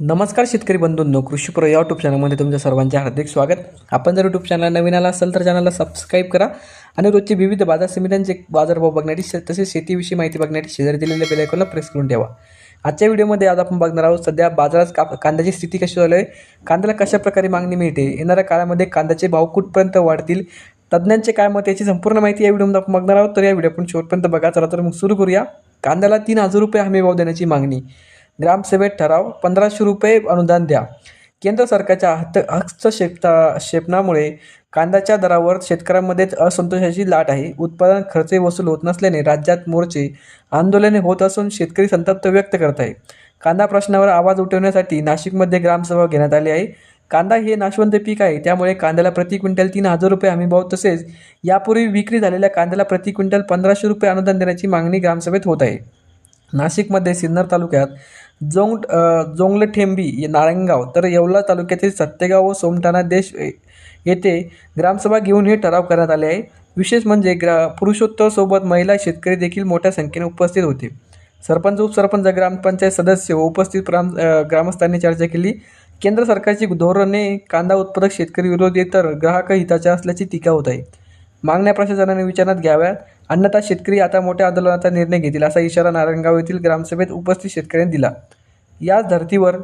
नमस्कार शेतकरी बंधूंनो कृषीप्रो या यूट्यूब चॅनलमध्ये तुमच्या सर्वांचे हार्दिक स्वागत. आपण जर यूट्यूब चॅनल नवीन आला असेल तर चॅनलला सबस्क्राईब करा आणि रोजचे विविध बाजार समित्यांचे बाजारभाव बघण्याची शे- तसेच शेतीविषयी माहिती बघण्याची शेजारी दिलेल्या बेलायकॉनला प्रेस करून ठेवा. आजच्या व्हिडिओमध्ये आज आपण बघणार आहोत सध्या बाजारात का कांद्याची स्थिती कशी झाली आहे कांद्याला कशा प्रकारे मागणी मिळते येणाऱ्या काळामध्ये कांद्याचे भाव कुठपर्यंत वाढतील तज्ज्ञांचे काय मत याची संपूर्ण माहिती या व्हिडिओमध्ये आपण बघणार आहोत. तर या व्हिडिओ आपण शेवटपर्यंत बघा. चला तर मग सुरू करूया. कांद्याला तीन हजार रुपये हमी भाव देण्याची मागणी. ग्रामसभेत ठराव. पंधराशे रुपये अनुदान द्या. केंद्र सरकारच्या हस्त हस्तक्षेपता क्षेपणामुळे कांद्याच्या दरावर शेतकऱ्यांमध्ये असंतोषाची लाट आहे. उत्पादन खर्च वसूल होत नसल्याने राज्यात मोर्चे आंदोलने होत असून शेतकरी संतप्त व्यक्त करत आहे. कांदा प्रश्नावर आवाज उठवण्यासाठी नाशिकमध्ये ग्रामसभा घेण्यात आली आहे. कांदा हे नाशवंत पीक आहे. त्यामुळे कांद्याला प्रति क्विंटल तीन हजार रुपये हमीभाव तसेच यापूर्वी विक्री झालेल्या कांद्याला प्रति क्विंटल पंधराशे रुपये अनुदान देण्याची मागणी ग्रामसभेत होत आहे. नाशिकमध्ये सिन्नर तालुक्यात जोंग जोंगलठेंबी नारायणगाव तर येवला तालुक्यातील सत्तेगाव व सोमठाणा देश येथे ग्रामसभा घेऊन हे ठराव करण्यात आले आहे. विशेष म्हणजे ग्रा पुरुषोत्तरसोबत महिला शेतकरी देखील मोठ्या संख्येने उपस्थित होते. सरपंच उपसरपंच ग्रामपंचायत सदस्य व उपस्थित ग्राम ग्रामस्थांनी चर्चा केली. केंद्र सरकारची धोरणे कांदा उत्पादक शेतकरी विरोधी तर ग्राहक हिताच्या असल्याची टीका होत आहे. मागण्या प्रशासनाने विचारात घ्याव्यात. अन्यथा शेतकरी आता मोठ्या आंदोलनाचा निर्णय घेतील असा इशारा नारायणगाव येथील ग्रामसभेत उपस्थित शेतकऱ्यांनी दिला. याच धर्तीवर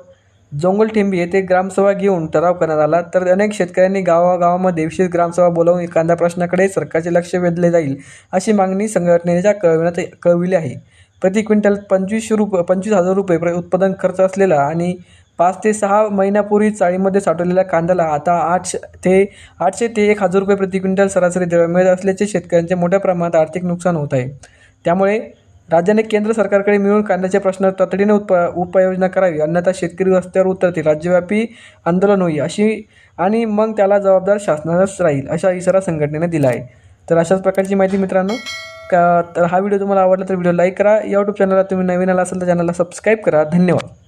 जोंगलठेंबी येथे ग्रामसभा घेऊन ठराव करण्यात आला तर अनेक शेतकऱ्यांनी गावागावामध्ये विशेष ग्रामसभा बोलावून एखाद्या प्रश्नाकडे सरकारचे लक्ष वेधले जाईल अशी मागणी संघटनेच्या कळविण्यात कळविली आहे. प्रति क्विंटल पंचवीसशे रुपये पंचवीस हजार रुपये उत्पादन खर्च असलेला आणि पाच ते सहा महिन्यापूर्वी चाळीमध्ये साठवलेल्या कांद्याला आता आठशे ते आठशे ते एक हजार रुपये प्रति क्विंटल सरासरी दर मिळत असल्याचे शेतकऱ्यांचे मोठ्या प्रमाणात आर्थिक नुकसान होत आहे. त्यामुळे राज्याने केंद्र सरकारकडे मिळून कांद्याच्या प्रश्नावर तातडीने उप उपाययोजना करावी अन्यथा शेतकरी रस्त्यावर उतरतील राज्यव्यापी आंदोलन होईल अशी आणि मग त्याला जबाबदार शासनालाच राहील अशा इशारा संघटनेने दिला आहे तर अशाच प्रकारची माहिती मित्रांनो का तर हा व्हिडिओ तुम्हाला आवडला तर व्हिडिओ लाईक करा. या यूट्यूब चॅनलला तुम्ही नवीन आला असेल तर चॅनलला सबस्क्राईब करा. धन्यवाद.